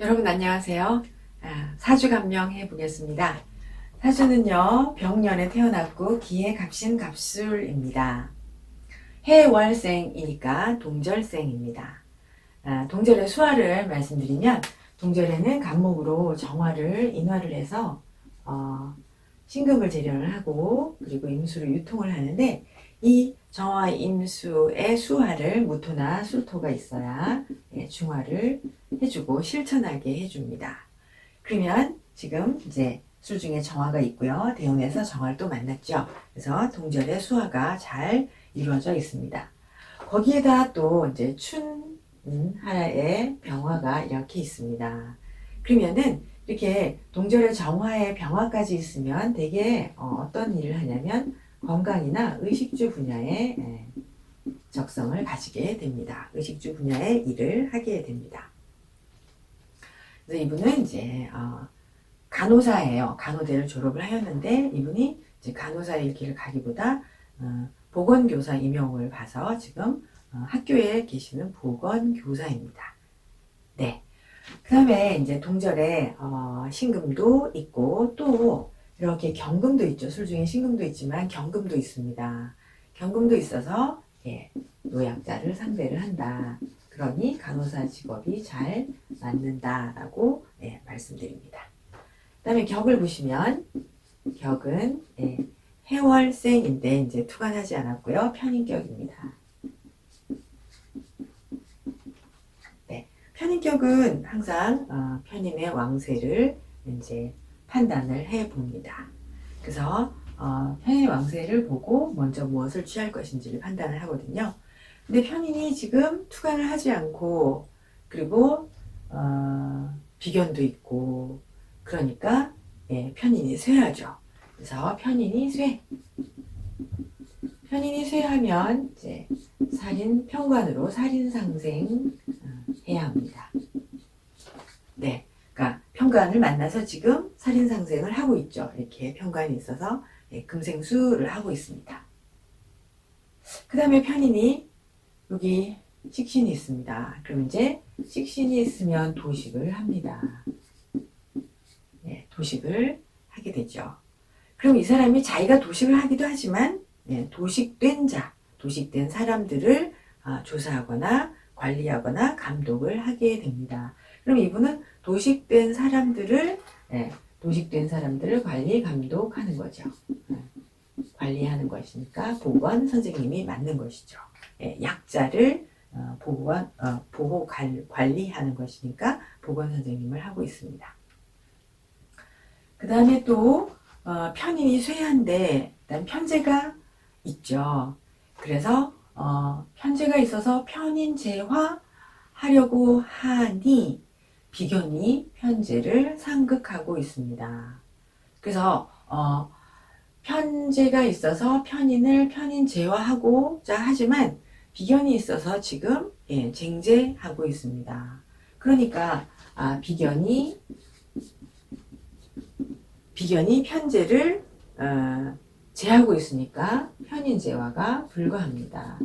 여러분 안녕하세요. 아, 사주 감명 해 보겠습니다. 사주는요, 병년에 태어났고 기의 갑신 갑술입니다. 해월생이니까 동절생입니다. 아, 동절의 수화를 말씀드리면 동절에는 간목으로 정화를 인화를 해서 어, 신금을 재련을 하고 그리고 임수를 유통을 하는데 이 정화 임수의 수화를 무토나 술토가 있어야 예, 중화를 해주고 실천하게 해줍니다. 그러면 지금 이제 술 중에 정화가 있고요. 대운에서 정화를 또 만났죠. 그래서 동절의 수화가 잘 이루어져 있습니다. 거기에다 또 이제 춘 음, 하나의 병화가 이렇게 있습니다. 그러면은 이렇게 동절의 정화의 병화까지 있으면 되게 어, 떤 일을 하냐면 건강이나 의식주 분야에 예, 적성을 가지게 됩니다. 의식주 분야의 일을 하게 됩니다. 그래서 이분은 이제 어, 간호사예요. 간호대를 졸업을 하였는데 이분이 이제 간호사의 길을 가기보다 어, 보건교사 임용을 봐서 지금 어, 학교에 계시는 보건교사입니다. 네. 그 다음에 이제 동절에 어, 신금도 있고 또 이렇게 경금도 있죠. 술 중에 신금도 있지만 경금도 있습니다. 경금도 있어서 예, 노약자를 상대를 한다. 그러니 간호사 직업이 잘 맞는다라고 예, 말씀드립니다. 그 다음에 격을 보시면 격은 예, 해월생인데 이제 투간하지 않았고요. 편인격입니다. 네, 편인격은 항상 어, 편인의 왕세를 이제 판단을 해 봅니다. 그래서 어, 편인의 왕세를 보고 먼저 무엇을 취할 것인지를 판단을 하거든요. 근데 편인이 지금 투간을 하지 않고 그리고 어, 비견도 있고 그러니까 예, 편인이 쇠하죠. 그래서 편인이 쇠. 편인이 쇠하면 이제 살인 평관으로 살인 상생 어, 해야 합니다. 네, 그러니까 평관을 만나서 지금 살인 상생을 하고 있죠. 이렇게 평관이 있어서 예, 금생수를 하고 있습니다. 그 다음에 편인이 여기 식신이 있습니다. 그럼 이제 식신이 있으면 도식을 합니다. 네, 도식을 하게 되죠. 그럼 이 사람이 자기가 도식을 하기도 하지만 네, 도식된 자, 도식된 사람들을 아, 조사하거나 관리하거나 감독을 하게 됩니다. 그럼 이분은 도식된 사람들을 네, 도식된 사람들을 관리 감독하는 거죠. 네, 관리하는 것이니까 보건 선생님이 맞는 것이죠. 예, 약자를 어, 보건 어, 보호 관, 관리하는 것이니까 보건 선생님을 하고 있습니다. 그 다음에 또 어, 편인이 쇠한데 편제가 있죠. 그래서 어, 편제가 있어서 편인제화 하려고 하니 비견이 편제를 상극하고 있습니다. 그래서 어, 편제가 있어서 편인을 편인제화하고자 하지만 비견이 있어서 지금 예, 쟁제하고 있습니다. 그러니까 아, 비견이 비견이 편제를 어, 제하고 있으니까 편인제화가 불가합니다.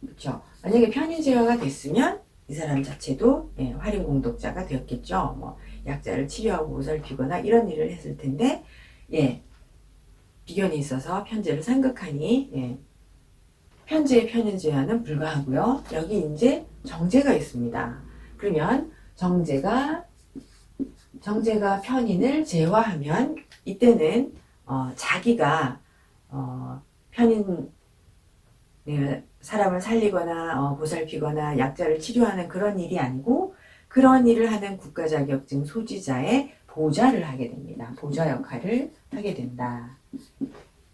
그렇죠? 만약에 편인제화가 됐으면 이 사람 자체도 예, 활용공독자가 되었겠죠. 뭐 약자를 치료하고 보살피거나 이런 일을 했을 텐데 예, 비견이 있어서 편제를 상극하니 예, 편제의 편인제화는 불가하고요. 여기 이제 정제가 있습니다. 그러면 정제가 정제가 편인을 제화하면 이때는 어, 자기가 어, 편인 네, 사람을 살리거나 어, 보살피거나 약자를 치료하는 그런 일이 아니고 그런 일을 하는 국가 자격증 소지자의 보좌를 하게 됩니다. 보좌 역할을 하게 된다.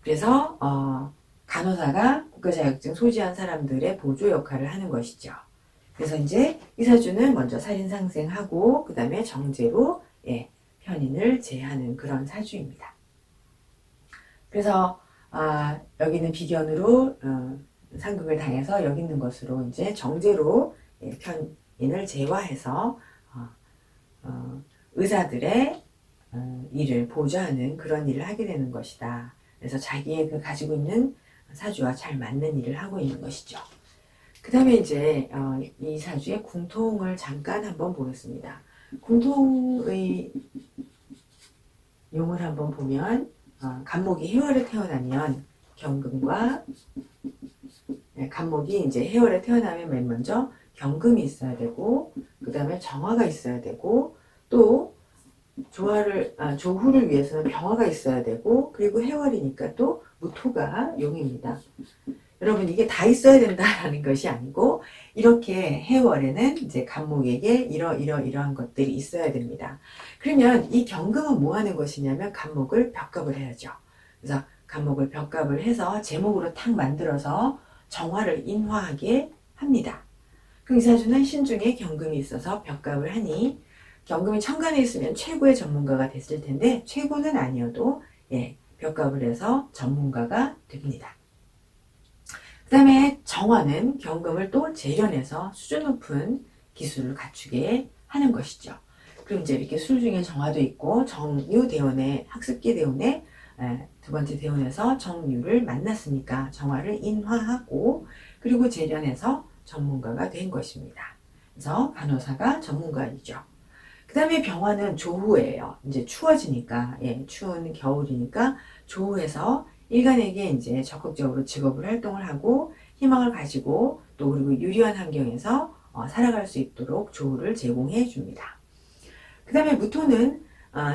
그래서 어, 간호사가 국가 자격증 소지한 사람들의 보조 역할을 하는 것이죠. 그래서 이제 의사주는 먼저 살인 상생하고 그 다음에 정제로 예, 편인을 제하는 그런 사주입니다. 그래서 아, 여기는 비견으로 어, 상극을 당해서 여기 있는 것으로 이제 정제로 예, 편인을 제화해서 어, 어, 의사들의 어, 일을 보좌하는 그런 일을 하게 되는 것이다. 그래서 자기의 그 가지고 있는 사주와 잘 맞는 일을 하고 있는 것이죠. 그 다음에 이제 어, 이 사주의 궁통을 잠깐 한번 보겠습니다. 궁통의 용을 한번 보면 어, 간목이 해월에 태어나면 경금과 네, 간목이 이제 해월에 태어나면 맨 먼저 경금이 있어야 되고 그 다음에 정화가 있어야 되고 또 조화를 아, 조후를 위해서는 병화가 있어야 되고 그리고 해월이니까 또 무토가 용입니다. 여러분 이게 다 있어야 된다라는 것이 아니고 이렇게 해월에는 이제 간목에게 이러 이러 이러한 것들이 있어야 됩니다. 그러면 이 경금은 뭐 하는 것이냐면 간목을 벽갑을 해야죠. 그래서 간목을 벽갑을 해서 제목으로 탁 만들어서 정화를 인화하게 합니다. 그럼 이 사주는 신중에 경금이 있어서 벽갑을 하니 경금이 천간에 있으면 최고의 전문가가 됐을 텐데 최고는 아니어도 예, 벽갑을 해서 전문가가 됩니다. 그 다음에 정화는 경금을 또 재련해서 수준 높은 기술을 갖추게 하는 것이죠. 그럼 이제 이렇게 술 중에 정화도 있고 정유 대원의 학습기 대원의 예, 두 번째 대원에서 정유를 만났으니까 정화를 인화하고 그리고 재련해서 전문가가 된 것입니다. 그래서 간호사가 전문가이죠. 그 다음에 병화는 조후예요. 이제 추워지니까, 예, 추운 겨울이니까 조후해서 일간에게 이제 적극적으로 직업을 활동을 하고 희망을 가지고 또 그리고 유리한 환경에서 어, 살아갈 수 있도록 조후를 제공해 줍니다. 그 다음에 무토는 어,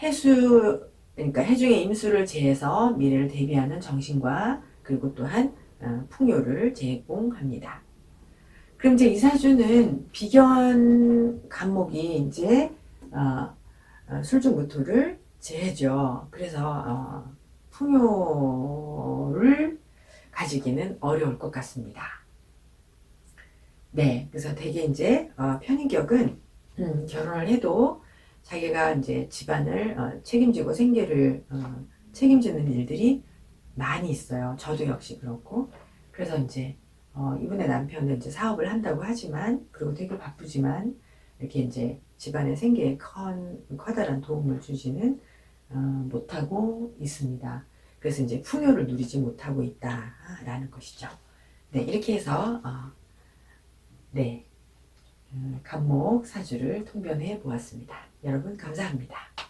해수, 그러니까 해중의 임수를 제해서 미래를 대비하는 정신과 그리고 또한 어, 풍요를 제공합니다. 그럼 이제 이사주는 비견 간목이 이제 어, 어, 술중무토를 제해죠. 그래서 어, 풍요를 가지기는 어려울 것 같습니다. 네, 그래서 되게 이제 어, 편인격은 음, 결혼을 해도 자기가 이제 집안을 어, 책임지고 생계를 어, 책임지는 일들이 많이 있어요. 저도 역시 그렇고. 그래서 이제 어, 이분의 남편은 이제 사업을 한다고 하지만 그리고 되게 바쁘지만 이렇게 이제 집안의 생계에 큰 커다란 도움을 주지는 어, 못하고 있습니다. 그래서 이제 풍요를 누리지 못하고 있다라는 것이죠. 네, 이렇게 해서 어, 네 음, 간목 사주를 통변해 보았습니다. 여러분 감사합니다.